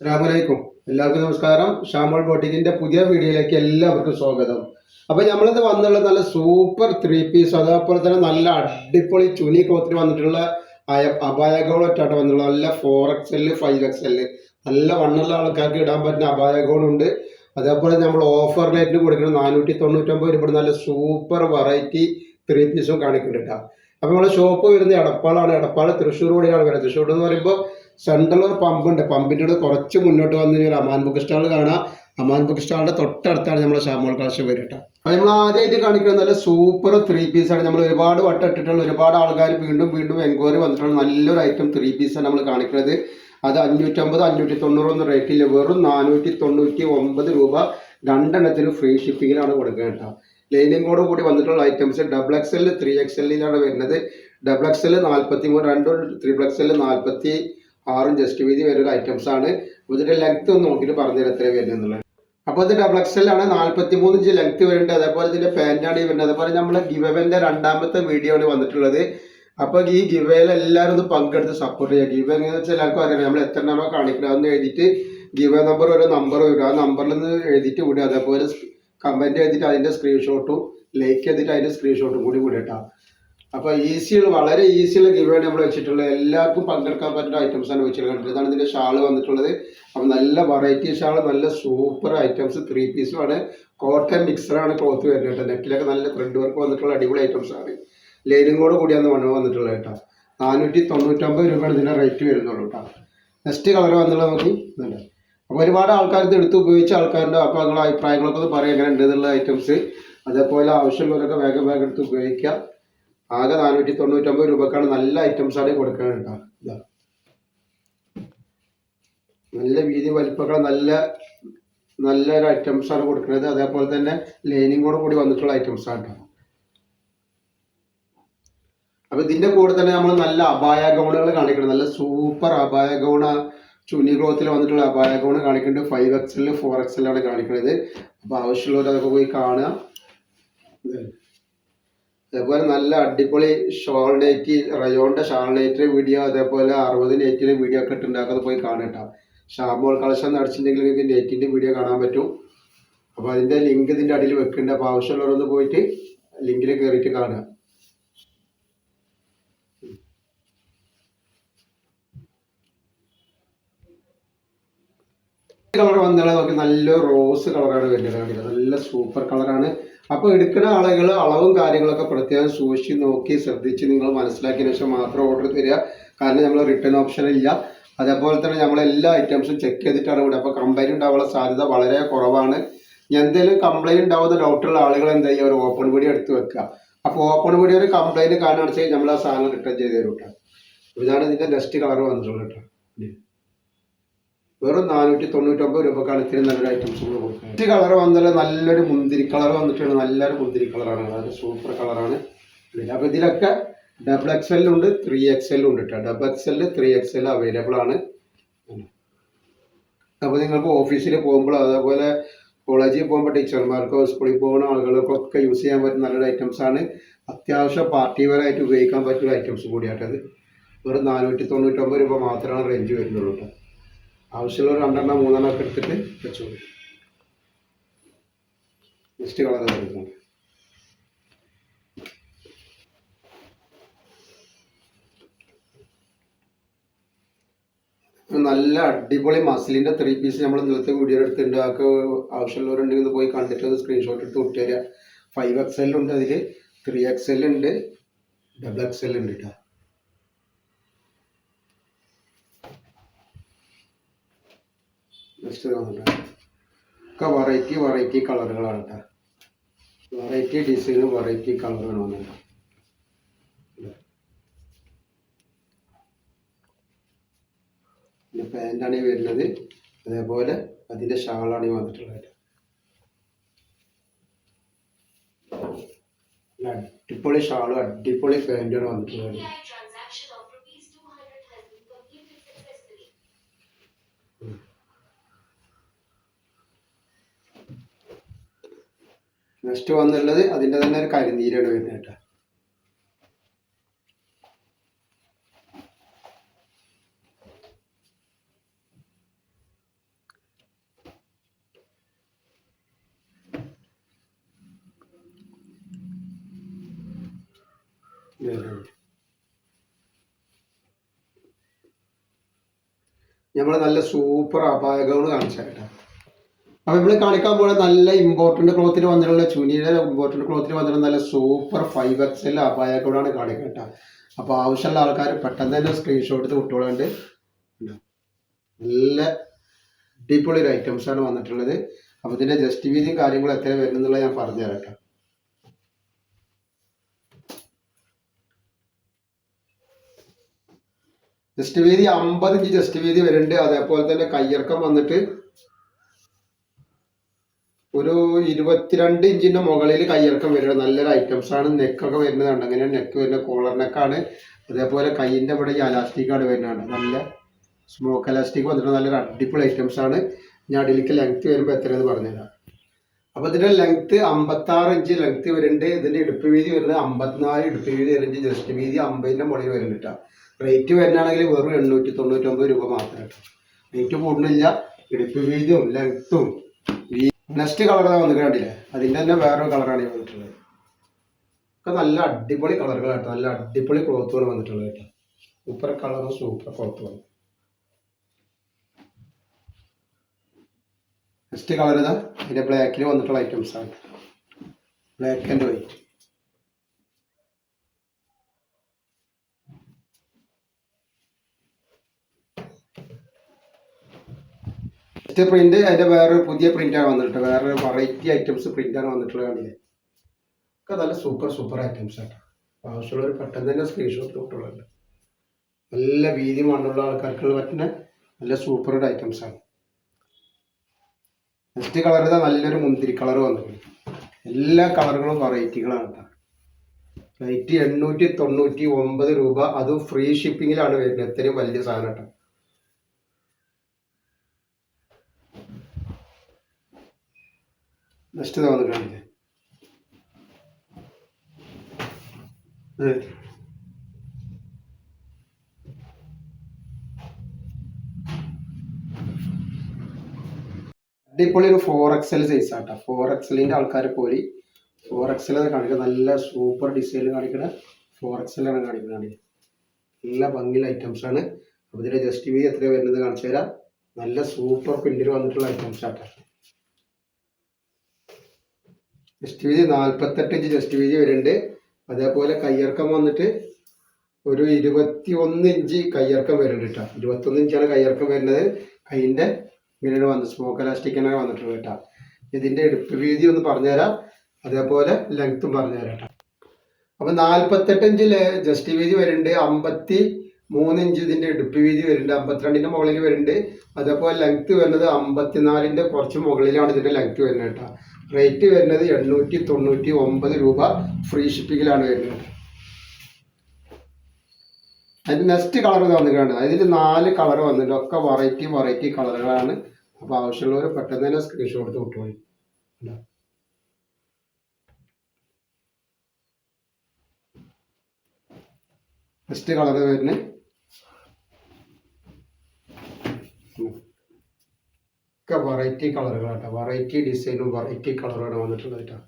അസ്സലാമലൈക്കും എല്ലാവർക്കും നമസ്കാരം. ഷാമോൾ ബോട്ടിക്കിന്റെ പുതിയ വീഡിയോയിലേക്ക് എല്ലാവർക്കും സ്വാഗതം. അപ്പൊ നമ്മളിത് വന്നുള്ള നല്ല സൂപ്പർ ത്രീ പീസ് അതേപോലെ തന്നെ നല്ല അടിപൊളി ചുനി ക്ലോത്തിൽ വന്നിട്ടുള്ള അപായകോളൊറ്റായിട്ട് വന്നിട്ടുള്ള നല്ല four X L five X L നല്ല വണ്ണുള്ള ആൾക്കാർക്ക് ഇടാൻ പറ്റുന്ന അപായകോളുണ്ട് അതേപോലെ നമ്മൾ ഓഫർ റേറ്റിന് കൊടുക്കുന്ന നാനൂറ്റി തൊണ്ണൂറ്റൊമ്പത് രൂപ നല്ല സൂപ്പർ വെറൈറ്റി ത്രീ പീസും കാണിക്കുന്നുണ്ട് കേട്ടോ അപ്പോൾ നമ്മുടെ ഷോപ്പ് വരുന്നത് എടപ്പാളാണ്. എടപ്പാൾ തൃശ്ശൂർ റോഡിലാണ് വരുന്നത്. തൃശ്ശൂർ എന്ന് പറയുമ്പോൾ സെൻട്രൽ ഒരു പമ്പുണ്ട്. പമ്പിന്റെ അടുത്ത് കുറച്ച് മുന്നോട്ട് വന്നു കഴിഞ്ഞാൽ അമാൻ ബുക്ക് സ്റ്റാൾ കാണാം. അമാൻ ബുക്ക് സ്റ്റാളിന്റെ തൊട്ടടുത്താണ് നമ്മൾ ഷാമോൾ കളക്ഷൻ വരിക അപ്പോൾ നമ്മൾ ആദ്യമായിട്ട് കാണിക്കുന്നത് നല്ല സൂപ്പർ ത്രീ പീസാണ് നമ്മൾ ഒരുപാട് വട്ടം ഇട്ടിട്ടുള്ള ഒരുപാട് ആൾക്കാർ വീണ്ടും വീണ്ടും എൻക്വയറി വന്നിട്ടുള്ള നല്ലൊരു ഐറ്റം ത്രീ പീസാണ് നമ്മൾ കാണിക്കുന്നത്. അത് അഞ്ഞൂറ്റമ്പത് അഞ്ഞൂറ്റി തൊണ്ണൂറൊന്നും റേറ്റില്ല വെറും നാനൂറ്റി തൊണ്ണൂറ്റി ഒമ്പത് രൂപ രണ്ടെണ്ണത്തിന് ഫ്രീ ഷിപ്പിങ്ങിലാണ് കൊടുക്കുക കേട്ടോ. ലൈനിങ്ങോട് കൂടി വന്നിട്ടുള്ള items double X L three X എല്ലിലാണ് വരുന്നത്. ഡബിൾ എക്സ് എൽ നാൽപ്പത്തി മൂന്ന് രണ്ടും ത്രിബിൾ എക്സ് എൽ നാൽപ്പത്തി ആറും ജസ്റ്റ് വീതി വരുന്ന ഐറ്റംസ് ആണ്. ഇതിന്റെ ലെങ്ത് ഒന്ന് നോക്കിയിട്ട് പറഞ്ഞു തരാം വരുന്നുള്ളത് അപ്പോൾ ഇത് ഡബിൾ എക്സ് എൽ ആണ്. നാൽപ്പത്തി മൂന്ന് ഇഞ്ച് ലെങ്ത് വരുന്നുണ്ട്. അതേപോലെ ഇതിന്റെ പാന്റാണ് ഈ വരുന്നത്. അതേപോലെ നമ്മൾ ഗിവവന്റെ രണ്ടാമത്തെ വീഡിയോ ആണ് വന്നിട്ടുള്ളത്. അപ്പോൾ ഈ ഗിവയിൽ എല്ലാവരും ഒന്ന് പങ്കെടുത്ത് സപ്പോർട്ട് ചെയ്യുക. ഗിവ എന്ന് വെച്ചാൽ എല്ലാവർക്കും അറിയാം. നമ്മൾ എത്ര നമ്മൾ കാണിക്കണം അതൊന്ന് എഴുതിയിട്ട് ഗിവ നമ്പർ ഒരു നമ്പർ വരും. ആ നമ്പറിൽ നിന്ന് എഴുതിയിട്ട് വിടുക. അതേപോലെ കമന്റ് എഴുതിയിട്ട് അതിന്റെ സ്ക്രീൻഷോട്ടും ലൈക്ക് ചെയ്തിട്ട് അതിന്റെ സ്ക്രീൻഷോട്ടും കൂടി വിടട്ടാ അപ്പൊ ഈസിയുള്ള വളരെ ഈസിയുള്ള ആണ് നമ്മൾ വെച്ചിട്ടുള്ളത്. എല്ലാവർക്കും പങ്കെടുക്കാൻ പറ്റുന്ന ഐറ്റംസ് ആണ് വെച്ചിട്ടുള്ളത് ഇതാണ് ഇതിന്റെ ഷാൾ വന്നിട്ടുള്ളത്. അപ്പൊ നല്ല വെറൈറ്റി ഷാൾ നല്ല സൂപ്പർ ഐറ്റംസ് ത്രീ പീസും ആണ്. കോട്ടൺ മിക്സറാണ് ക്ലോത്ത് വരുന്നത് കേട്ടോ. നെക്കിലൊക്കെ നല്ല ത്രെഡ് വർക്ക് വന്നിട്ടുള്ള അടിപൊളി ഐറ്റംസ് ആണ്. ലൈനിങ്ങോട് കൂടിയാണ് വണ്ണം വന്നിട്ടുള്ളത് കേട്ടോ. നാനൂറ്റി തൊണ്ണൂറ്റൊമ്പത് രൂപയാണ് ഇതിന്റെ റേറ്റ് വരുന്നുള്ളൂ കേട്ടോ. നെക്സ്റ്റ് കളർ വന്നുള്ള നമുക്ക് ഇതുണ്ട്. അപ്പോൾ ഒരുപാട് ആൾക്കാർ ഇത് എടുത്ത് ഉപയോഗിച്ച ആൾക്കാരുണ്ട്. അപ്പോൾ നിങ്ങളുടെ അഭിപ്രായങ്ങളൊക്കെ പറയാം. എങ്ങനെ ഉണ്ട് എന്നുള്ള ഐറ്റംസ് അതേപോലെ ആവശ്യമുള്ളവരൊക്കെ വേഗം വേഗം എടുത്ത് ഉപയോഗിക്കുക. ആകെ നാനൂറ്റി തൊണ്ണൂറ്റൊമ്പത് രൂപക്കാണ് നല്ല ഐറ്റംസ് ആണ് കൊടുക്കുന്നത് കേട്ടോ. ഇതാ. നല്ല വീതി വലിപ്പമൊക്കെ നല്ല നല്ലൊരു ഐറ്റംസ് ആണ് കൊടുക്കുന്നത് അതേപോലെ തന്നെ ലൈനിങ്ങോട് കൂടി വന്നിട്ടുള്ള ഐറ്റംസ് ആണ് കേട്ടോ. അപ്പൊ ഇതിന്റെ കൂടെ തന്നെ നമ്മൾ നല്ല അപായ ഗൗണുകൾ കാണിക്കണം. നല്ല സൂപ്പർ അപായ ഗൗണ ചുനി ക്ലോത്തിൽ വന്നിട്ടുള്ള അപായ ഗൗൺ കാണിക്കുന്നുണ്ട് ഫൈവ് എക്സൽ ഫോർ എക്സൽ ആണ് കാണിക്കുന്നത് അപ്പൊ ആവശ്യമുള്ളവർ അതൊക്കെ പോയി കാണുക. അതേപോലെ നല്ല അടിപൊളി ഷോൾ റയോണിന്റെ നൈറ്റിന്റെ വീഡിയോ അതേപോലെ അറുപത് നൈറ്റിന്റെ വീഡിയോ ഒക്കെ ഇട്ടുണ്ടാക്കുന്നത് പോയി കാണട്ടോ ഷാമോൾ കളക്ഷൻ നടിച്ചിട്ടുണ്ടെങ്കിൽ നിങ്ങൾക്ക് നെറ്റിന്റെ വീഡിയോ കാണാൻ പറ്റും. അപ്പോൾ അതിന്റെ ലിങ്ക് ഇതിന്റെ അടിയിൽ വെക്കുന്നുണ്ട് അപ്പോൾ ആവശ്യമുള്ളവരൊന്ന് പോയിട്ട് ലിങ്കിൽ കയറിയിട്ട് കാണുക. കളർ വന്നാൽ നോക്കി. നല്ല റോസ് കളറാണ് വരുന്നത്? നല്ല സൂപ്പർ കളറാണ് അപ്പോൾ എടുക്കുന്ന ആളുകൾ അളവും കാര്യങ്ങളൊക്കെ പ്രത്യേകം സൂക്ഷിച്ച് നോക്കി ശ്രദ്ധിച്ച് നിങ്ങൾ മനസ്സിലാക്കിയ ശേഷം മാത്രം ഓർഡർ തരിക. കാരണം നമ്മൾ റിട്ടേൺ ഓപ്ഷൻ ഇല്ല. അതേപോലെ തന്നെ നമ്മൾ എല്ലാ ഐറ്റംസും ചെക്ക് ചെയ്തിട്ടാണ് ഇവിടെ അപ്പോൾ കംപ്ലൈന്റ് ഉണ്ടാവാനുള്ള സാധ്യത വളരെ കുറവാണ്. എന്തെങ്കിലും കംപ്ലൈന്റ് ഉണ്ടാവുന്ന ഡൗട്ടുള്ള ആളുകൾ എന്താ ചെയ്യുക ഒരു ഓപ്പൺ വീഡിയോ എടുത്ത് വെക്കുക? അപ്പോൾ ഓപ്പൺ വീഡിയോ ഒരു കംപ്ലൈന്റ് കാണുകയാണെന്ന് വെച്ചാൽ നമ്മൾ ആ സാധനം റിട്ടേൺ ചെയ്ത് തരും കേട്ടോ. ഇതാണ് ഇതിന്റെ നെക്സ്റ്റ് കളർ വന്നിട്ടുള്ളത് കേട്ടോ. വെറും നാനൂറ്റി തൊണ്ണൂറ്റൊമ്പത് രൂപക്കാണ് ഇത്രയും നല്ലൊരു ഐറ്റംസ് നമ്മൾ ഈ കളർ വന്നാൽ നല്ലൊരു മുന്തിരി കളർ വന്നിട്ടുണ്ട് നല്ലൊരു മുന്തിരി കളറാണ് അതായത് സൂപ്പർ കളറാണ് അപ്പോൾ ഇതിലൊക്കെ ഡബിൾ എക്സ് എല്ലും ഉണ്ട് ത്രീ എക്സ് എല്ലും ഉണ്ട് കേട്ടോ double X L three X L available ആണ്. അപ്പോൾ നിങ്ങൾക്ക് ഓഫീസിൽ പോകുമ്പോൾ അതേപോലെ കോളേജിൽ പോകുമ്പോൾ ടീച്ചർമാർക്കോ സ്കൂളിൽ പോകുന്ന ആളുകൾക്കോ ഒക്കെ യൂസ് ചെയ്യാൻ പറ്റുന്ന നല്ലൊരു ഐറ്റംസ് ആണ്. അത്യാവശ്യം പാർട്ടി വെയർ ആയിട്ട് ഉപയോഗിക്കാൻ പറ്റുന്ന ഐറ്റംസ് കൂടിയാട്ടത്. വെറും നാനൂറ്റി തൊണ്ണൂറ്റൊമ്പത് രൂപ മാത്രമാണ് റേഞ്ച് വരുന്നുള്ളൂ കേട്ടോ ആവശ്യമുള്ള രണ്ടെണ്ണം മൂന്നെണ്ണം ഒക്കെ എടുത്തിട്ട് വെച്ചോളൂ. നെക്സ്റ്റ് കളർ എടുക്കണം നല്ല അടിപൊളി മസിലിന്റെ ത്രീ പീസ് നമ്മൾ ഇന്നലത്തെ വീഡിയോ എടുത്തിട്ടുണ്ട്. അതൊക്കെ ആവശ്യമുള്ളവരുണ്ടെങ്കിൽ ഒന്ന് പോയി കണ്ടിട്ട് സ്ക്രീൻഷോട്ട് എടുത്ത് വിട്ടു തരിക ഫൈവ് എക്സ് ഉണ്ട് അതിൽ ത്രീ എക്സ് ഉണ്ട് ഡബിൾ എക്സ് ഉണ്ട് കേട്ടോ വന്നിട്ട് ഒക്കെ വെറൈറ്റി വെറൈറ്റി കളറുകളാണ് കേട്ടോ വെറൈറ്റി ഡിസൈനും വെറൈറ്റി കളറുകളും വന്നിട്ട് പിന്നെ പാന്റാണ് ഈ വരുന്നത്. അതേപോലെ അതിന്റെ ഷാളാണ് ഈ വന്നിട്ടുള്ളത്. അടിപൊളി ഷാളും അടിപൊളി പാന്റുമാണ് വന്നിട്ടുള്ളത്. നെക്സ്റ്റ് വന്നുള്ളത് അതിന്റെ തന്നെ ഒരു കരിനീരാണ് വരുന്നത് കേട്ടോ. നമ്മൾ നല്ല സൂപ്പർ അപായകങ്ങൾ കാണിച്ചാട്ടോ അപ്പൊ നമ്മൾ കാണിക്കാൻ പോലെ നല്ല ഇമ്പോർട്ടന്റ് ക്ലോത്തിൽ വന്നിട്ടുള്ള ചുനിയുടെ ഇമ്പോർട്ടന്റ് ക്ലോത്തിൽ വന്നിട്ടുള്ള നല്ല സൂപ്പർ ഫൈവ് എക്സൽ അപായ കൂടാണ് കാണിക്കട്ട അപ്പൊ ആവശ്യമുള്ള ആൾക്കാർ പെട്ടെന്ന് തന്നെ സ്ക്രീൻഷോട്ട് എടുത്ത് വിട്ടോളുണ്ട് നല്ല അടിപൊളി ഒരു ആണ് വന്നിട്ടുള്ളത്. അപ്പൊ ഇതിന്റെ ജസ്റ്റ് വീതിയും കാര്യങ്ങളും എത്ര വരുന്നുള്ളത് ഞാൻ പറഞ്ഞു തരാം ജസ്റ്റ് വീതി അമ്പത് ഇഞ്ച് ജസ്റ്റ് വീതി വരുന്നുണ്ട്. അതേപോലെ തന്നെ കയ്യിറക്കം വന്നിട്ട് ഒരു ഇരുപത്തിരണ്ട് ഇഞ്ചിന്റെ മുകളിൽ കയ്യിറക്കം വരുന്നത് നല്ലൊരു ഐറ്റംസ് ആണ്. നെക്കൊക്കെ വരുന്നതാണ് അങ്ങനെ നെക്ക് വരുന്ന കോളർ നെക്കാണ് അതേപോലെ കൈയിന്റെ ഇവിടെ ഈ അലാസ്റ്റിക് ആണ് വരുന്നതാണ് നല്ല സ്മോക്ക് അലാസ്റ്റിക് വന്നിട്ട് നല്ലൊരു അടിപൊളി ഐറ്റംസ് ആണ്. ഞാൻ അടിയിലേക്ക് ലെങ്ത് വരുമ്പോൾ എന്ന് പറഞ്ഞുതരാം. അപ്പൊ ഇതിന്റെ ലെങ്ത് അമ്പത്തി ആറ് ഇഞ്ച് ലെങ്ത് വരുന്നുണ്ട്. ഇതിന്റെ ഇടുപ്പ് വീതി വരുന്നത് അമ്പത്തിനാല് ഇടുപ്പ് വീതി വരുന്നുണ്ട്. ജസ്റ്റ് വീതി അമ്പതിന്റെ മുകളിൽ വരുന്നുണ്ട് റേറ്റ് വരുന്നതാണെങ്കിൽ വെറും എണ്ണൂറ്റി തൊണ്ണൂറ്റൊമ്പത് രൂപ മാത്രമേ കേട്ടോ. റേറ്റ് കൂടുന്നില്ല. ഇടുപ്പ് വീതിയും ലെങ്ത്തും നെക്സ്റ്റ് കളർ വന്നിട്ട് കണ്ടില്ലേ? അതിന്റെ തന്നെ വേറൊരു കളറാണ് ഈ വന്നിട്ടുള്ളത്. ഒക്കെ നല്ല അടിപൊളി കളറുകൾ കേട്ടോ. നല്ല അടിപൊളി ക്ലോത്തുകൾ വന്നിട്ടുള്ളത് കേട്ടോ. സൂപ്പർ കളറും സൂപ്പർ ക്ലോത്തുമാണ് നെക്സ്റ്റ് കളർ ഇതാ. ഇതിന്റെ ബ്ലാക്കിൽ വന്നിട്ടുള്ള ഐറ്റംസ് ആണ്. Black and white next print അതിന്റെ വേറെ പുതിയ പ്രിന്റാണ് വന്നിട്ട് വേറെ വെറൈറ്റി ഐറ്റംസ് പ്രിന്റാണ് വന്നിട്ടുള്ളത് കണ്ടില്ലേ? ഒക്കെ നല്ല സൂപ്പർ സൂപ്പർ ഐറ്റംസ് ആട്ടോ ആവശ്യമുള്ളവർ പെട്ടെന്ന് തന്നെ സ്ക്രീൻഷോട്ട് കിട്ടുള്ളത് നല്ല വീതി മണ്ണുള്ള ആൾക്കാർക്ക് പറ്റുന്ന നല്ല സൂപ്പർ ഐറ്റംസ് ആണ്. നെക്സ്റ്റ് കളർ ഇതാ നല്ലൊരു മുന്തിരി കളർ വന്നിട്ടുണ്ട്. എല്ലാ കളറുകളും വെറൈറ്റികളാണ് റേറ്റ് എണ്ണൂറ്റി തൊണ്ണൂറ്റി ഒമ്പത് രൂപ. അതും ഫ്രീ ഷിപ്പിങ്ങിലാണ് വരുന്നത്. ഇത്രയും വലിയ സാധനം കേട്ടോ. നെക്സ്റ്റ് ഇതാ വന്നിട്ടുണ്ട് അടിപൊളി ഒരു ഫോർ എക്സൽ സൈസ് ആട്ടോ. ഫോർ എക്സലിന്റെ ആൾക്കാർ പോയി. ഫോർ എക്സൽ കാണിക്കുന്നത് നല്ല സൂപ്പർ ഡിസൈൻ കാണിക്കണ ഫോർ ആണ് കാണിക്കുന്നത് നല്ല ഭംഗിയുള്ള ഐറ്റംസ് ആണ്. അപ്പോൾ ഇതിന്റെ ജസ്റ്റ് വി എത്ര വരുന്നത് കാണിച്ചു തരാം. നല്ല സൂപ്പർ പിന്നിൽ വന്നിട്ടുള്ള ഐറ്റംസ് ആട്ടോ. ജസ്റ്റ് വീതി നാൽപ്പത്തെട്ട് ഇഞ്ച് ജസ്റ്റ് വീതി വരുന്നുണ്ട്. അതേപോലെ കയ്യിറക്കം വന്നിട്ട് ഒരു ഇരുപത്തി ഒന്ന് ഇഞ്ച് കയ്യിറക്കം വരുന്നുണ്ട് കേട്ടോ. ഇരുപത്തൊന്ന് ഇഞ്ചാണ് കയ്യിറക്കം വരുന്നത്. കൈയിന്റെ ഇങ്ങനെയാണ് വന്നത് സ്മോക്ക് എലാസ്റ്റിക്കാണ് വന്നിട്ടുള്ളത് കേട്ടോ. ഇതിന്റെ എടുപ്പ് വീതി ഒന്ന് പറഞ്ഞുതരാം. അതേപോലെ ലെങ്ത്തും പറഞ്ഞുതരാം കേട്ടോ. അപ്പം നാൽപ്പത്തെട്ട് ഇഞ്ച് ജസ്റ്റ് വീതി വരുന്നുണ്ട്. അമ്പത്തി മൂന്ന് ഇഞ്ച് ഇതിന്റെ എടുപ്പ് വീതി വരുന്നുണ്ട്. അമ്പത്തിരണ്ടിന്റെ മുകളിൽ വരുന്നുണ്ട്. അതേപോലെ ലെങ്ത്ത് വരുന്നത് അമ്പത്തിനാലിന്റെ കുറച്ച് മുകളിലാണ് ഇതിന്റെ ലെങ്ത്ത് വരുന്നത് കേട്ടോ. റേറ്റ് വരുന്നത് എണ്ണൂറ്റി തൊണ്ണൂറ്റി ഒമ്പത് രൂപ ഫ്രീ ഷിപ്പിങ്ങിലാണ് വരുന്നത്. അതിന് നെക്സ്റ്റ് കളർ വന്നിട്ടുണ്ട്. അതിൽ നാല് കളർ വന്നിട്ടുണ്ട്. ഒക്കെ വെറൈറ്റി വെറൈറ്റി കളറുകളാണ് അപ്പോൾ ആവശ്യമുള്ളവർ പെട്ടെന്ന് തന്നെ സ്ക്രീൻഷോട്ട് വിട്ടോളി നെക്സ്റ്റ് കളർ വരുന്നത്. വെറൈറ്റി കളറുകളാട്ടോ വെറൈറ്റി ഡിസൈനും വെറൈറ്റി കളറുമാണ് വന്നിട്ടുള്ളത് കേട്ടോ.